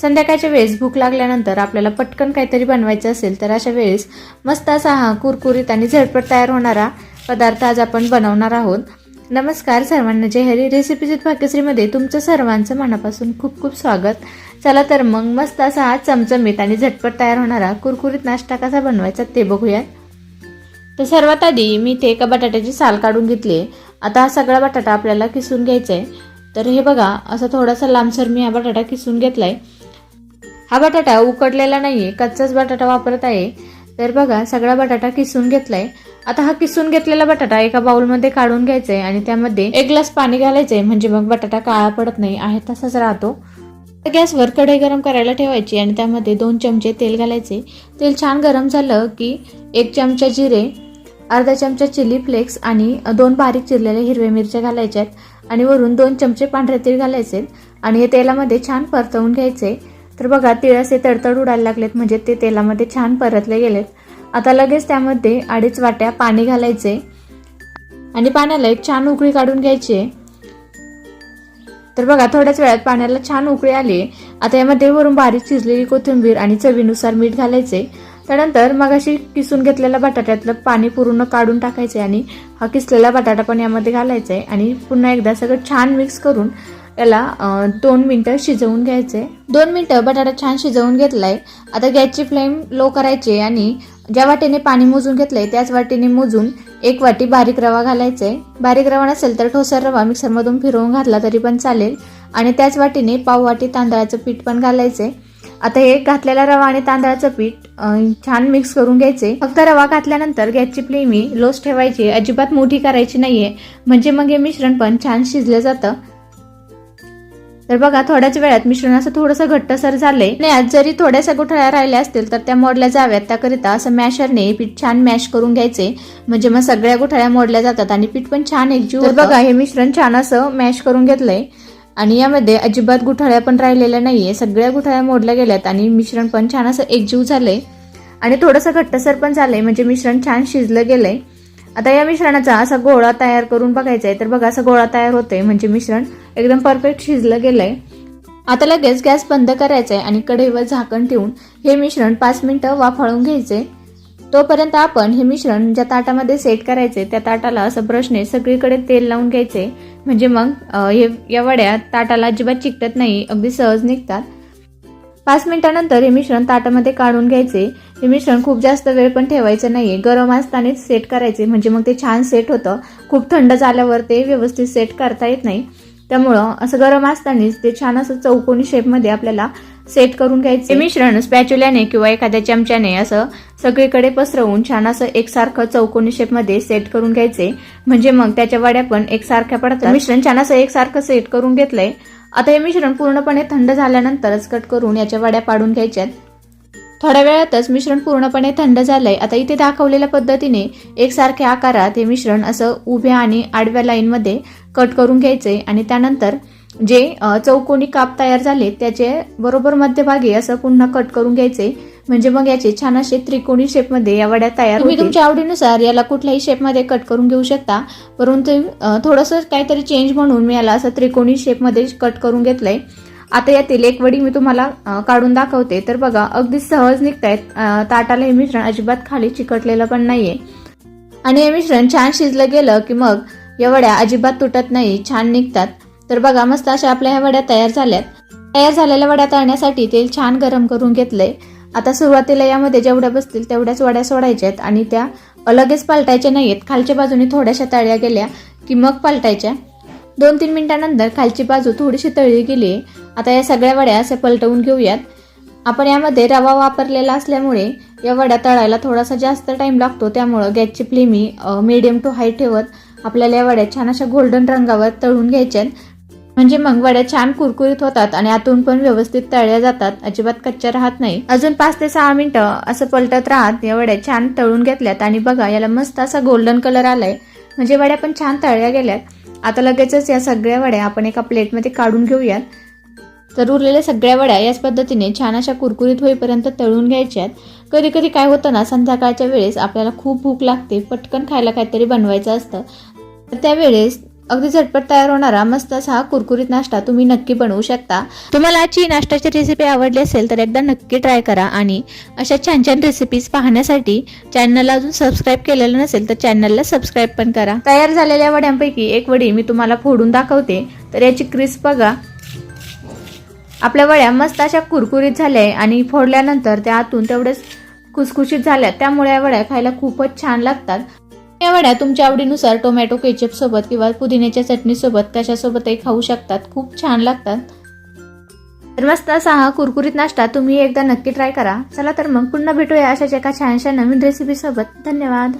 संध्याकाळच्या वेळेस भूक लागल्यानंतर आपल्याला पटकन काहीतरी बनवायचं असेल तर अशा वेळेस मस्त असा हा कुरकुरीत आणि झटपट तयार होणारा पदार्थ आज आपण बनवणार आहोत. नमस्कार सर्वांना जय हरी. रेसिपीज भाग्यश्रीमध्ये तुमचं सर्वांचं मनापासून खूप खूप स्वागत. चला तर मग मस्त असा हा चमचमीत आणि झटपट तयार होणारा कुरकुरीत नाश्ता कसा बनवायचा ते बघूयात. तर सर्वात आधी मी ते एका बटाट्याची साल काढून घेतली आता हा सगळा बटाटा आपल्याला किसून घ्यायचा आहे. तर हे बघा असा थोडासा लांबसर मी हा बटाटा किसून घेतला आहे हा बटाटा उकडलेला नाहीये कच्चाच बटाटा वापरत आहे. तर बघा सगळा बटाटा किसून घेतलाय. आता हा किसून घेतलेला बटाटा एका बाउलमध्ये काढून घ्यायचा आहे आणि त्यामध्ये एक ग्लास पाणी घालायचंय म्हणजे मग बटाटा काळा पडत नाही आहे तसाच राहतो. तर गॅसवर कढई गरम करायला ठेवायची आणि त्यामध्ये दोन चमचे तेल घालायचे तेल छान गरम झालं की एक चमचा जिरे अर्धा चमचा चिली फ्लेक्स आणि दोन बारीक चिरलेल्या हिरव्या मिरच्या घालायच्यात. आणि वरून दोन चमचे पांढरे तीळ घालायचे आणि हे तेलामध्ये छान परतवून घ्यायचे तर बघा तिळ असे तडतड उडायला लागलेत. म्हणजे ते तेलामध्ये छान परतले गेलेत. आता लगेच त्यामध्ये अडीच वाट्या पाणी घालायचे. आणि पाण्याला एक छान उकळी काढून घ्यायची तर बघा थोड्याच वेळात पाण्याला छान उकळी आली आता यामध्ये वरून बारीक शिजलेली कोथिंबीर आणि चवीनुसार मीठ घालायचे. त्यानंतर मग अशी किसून घेतलेल्या बटाट्यातलं पाणी पूर्ण काढून टाकायचे आणि हा किसलेला बटाटा पण यामध्ये घालायचा आहे. आणि पुन्हा एकदा सगळं छान मिक्स करून याला दोन मिनटं शिजवून घ्यायचे. दोन मिनटं बटाटा छान शिजवून घेतलाय. आता गॅसची फ्लेम लो करायची आणि ज्या वाटीने पाणी मोजून घेतलंय त्याच वाटीने मोजून एक वाटी बारीक रवा घालायचे. बारीक रवा नसेल तर ठोसर रवा मिक्सरमधून फिरवून घातला तरी पण चालेल. आणि त्याच वाटीने पाव वाटी तांदळाचं पीठ पण घालायचे. आता हे घातलेला रवा आणि तांदळाचं पीठ छान मिक्स करून घ्यायचे. फक्त रवा घातल्यानंतर गॅसची फ्लेम ही लोच ठेवायची अजिबात मोठी करायची नाहीये. म्हणजे मग हे मिश्रण पण छान शिजलं जातं. तर बघा थोड्याच वेळात मिश्रण असं थोडंसं घट्टसर झालंय. आणि आज जरी थोड्याशा गुठळ्या राहिल्या असतील तर त्या मोडल्या जाव्यात. त्याकरिता असं मॅशरने पीठ छान मॅश करून घ्यायचे. म्हणजे मग सगळ्या गुठळ्या मोडल्या जातात आणि पीठ पण छान एकजीव तर बघा हे मिश्रण छान असं मॅश करून घेतलंय. आणि यामध्ये अजिबात गुठळ्या पण राहिलेल्या नाहीये. सगळ्या गुठळ्या मोडल्या गेल्यात आणि मिश्रण पण छान असं एकजीव झालंय. आणि थोडंसं घट्टसर पण झालंय. म्हणजे मिश्रण छान शिजलं गेलंय. आता या मिश्रणाचा असा गोळा तयार करून बघायचा आहे तर बघा असा गोळा तयार होतोय म्हणजे मिश्रण एकदम परफेक्ट शिजलं गेलंय. आता लगेच गॅस बंद करायचा आहे आणि कढईवर झाकण ठेवून हे मिश्रण पाच मिनिटं वाफाळून घ्यायचे तोपर्यंत आपण हे मिश्रण ज्या ताटामध्ये सेट करायचे त्या ताटाला असं ब्रशने सगळीकडे तेल लावून घ्यायचे म्हणजे मग हे या वड्या ताटाला अजिबात चिकटत नाही अगदी सहज निघतात. पाच मिनिटानंतर हे मिश्रण ताटामध्ये काढून घ्यायचे हे मिश्रण खूप जास्त वेळ पण ठेवायचं नाहीये. गरम असतानाच सेट करायचे. म्हणजे मग ते छान सेट होतं. खूप थंड झाल्यावर ते व्यवस्थित सेट करता येत नाही. त्यामुळं असं गरम असतानाच ते छान असं चौकोनी शेपमध्ये आपल्याला सेट करून घ्यायचे. मिश्रण स्पॅच्युल्याने किंवा एखाद्या चमच्याने असं सगळीकडे पसरवून छान असं एकसारखं चौकोनी शेपमध्ये सेट करून घ्यायचे. म्हणजे मग त्याच्या वड्या पण एकसारख्या पडतात. मिश्रण छान असं एकसारखं सेट करून घेतलंय. आता हे मिश्रण पूर्णपणे थंड झाल्यानंतरच कट करून याच्या वड्या पाडून घ्यायच्यात. थोड्या वेळातच मिश्रण पूर्णपणे थंड झालंय. आता इथे दाखवलेल्या पद्धतीने एकसारख्या आकारात हे मिश्रण असं उभ्या आणि आडव्या लाईनमध्ये कट करून घ्यायचे आणि त्यानंतर जे चौकोनी काप तयार झाले त्याचे बरोबर मध्यभागी असं पुन्हा कट करून घ्यायचे म्हणजे मग याचे छान असे त्रिकोणी शेपमध्ये या वड्या तयार तुम्ही तुमच्या आवडीनुसार याला कुठल्याही शेपमध्ये कट करून घेऊ शकता. परंतु थोडंसं काहीतरी चेंज म्हणून मी याला असं त्रिकोणी शेपमध्ये कट करून घेतलंय. आता यातील एक वडी मी तुम्हाला काढून दाखवते. तर बघा अगदी सहज निघतायत. ताटाला हे मिश्रण अजिबात खाली चिकटलेलं पण नाहीये. आणि हे मिश्रण छान शिजलं गेलं की मग या वड्या अजिबात तुटत नाही छान निघतात. तर बघा मस्त अशा आपल्या ह्या वड्या तयार झाल्यात. तयार झालेल्या वड्या तळण्यासाठी तेल छान गरम करून घेतलंय. आता सुरुवातीला यामध्ये जेवढ्या बसतील तेवढ्याच वड्या सोडायच्यात आणि त्या लगेच पालटायच्या नाहीयेत. खालच्या बाजूने थोड्याशा तळ्या गेल्या की मग पालटायच्या. दोन तीन मिनिटानंतर खालची बाजू थोडीशी तळली गेली. आता या सगळ्या वड्या असे पलटवून घेऊयात. आपण यामध्ये रवा वापरलेला असल्यामुळे या वड्या तळायला थोडासा जास्त टाईम लागतो. त्यामुळं गॅसची फ्लेमी मिडियम टू हाय ठेवत आपल्याला या वड्या छान अशा गोल्डन रंगावर तळून घ्यायच्यात म्हणजे मग वड्या छान कुरकुरीत होतात आणि आतून पण व्यवस्थित तळल्या जातात. अजिबात कच्च्या राहत नाही. अजून पाच ते सहा मिनिटं असं पलटत राहत या वड्या छान तळून घेतल्यात आणि बघा याला मस्त असा गोल्डन कलर आलाय. म्हणजे वड्या पण छान तळल्या गेल्यात. आता लगेचच या सगळ्या वड्या आपण एका प्लेटमध्ये काढून घेऊयात. तर उरलेल्या सगळ्या वड्या याच पद्धतीने छान अशा कुरकुरीत होईपर्यंत तळून घ्यायच्यात. कधी कधी काय होतं ना संध्याकाळच्या वेळेस आपल्याला खूप भूक लागते पटकन खायला काहीतरी बनवायचं असतं. तर त्यावेळेस अगदी झटपट तयार होणारा मस्त असा हा कुरकुरीत नाश्ता तुम्ही नक्की बनवू शकता. तुम्हाला आजची नाश्त्याची रेसिपी आवडली असेल तर एकदा नक्की ट्राय करा आणि अशा छान छान रेसिपीज पाहण्यासाठी चॅनलला अजून सबस्क्राईब केलेलं नसेल तर चॅनलला सबस्क्राईब पण करा. तयार झालेल्या वड्यांपैकी एक वडी मी तुम्हाला फोडून दाखवते. तर याची क्रिस्प बघा. आपल्या वड्या मस्त अशा कुरकुरीत झाल्या आहे आणि फोडल्यानंतर त्या आतून तेवढेच खुसखुशीत झाल्या. त्यामुळे या वड्या खायला खूपच छान लागतात. या वड्या तुमच्या आवडीनुसार टोमॅटो केचप सोबत किंवा पुदिन्याच्या चटणीसोबत कशासोबतही खाऊ शकतात. खूप छान लागतात. तर मस्त असा हा कुरकुरीत नाश्ता तुम्ही एकदा नक्की ट्राय करा. चला तर मग पुन्हा भेटूया अशाच एका छानशा नवीन रेसिपी सोबत. धन्यवाद.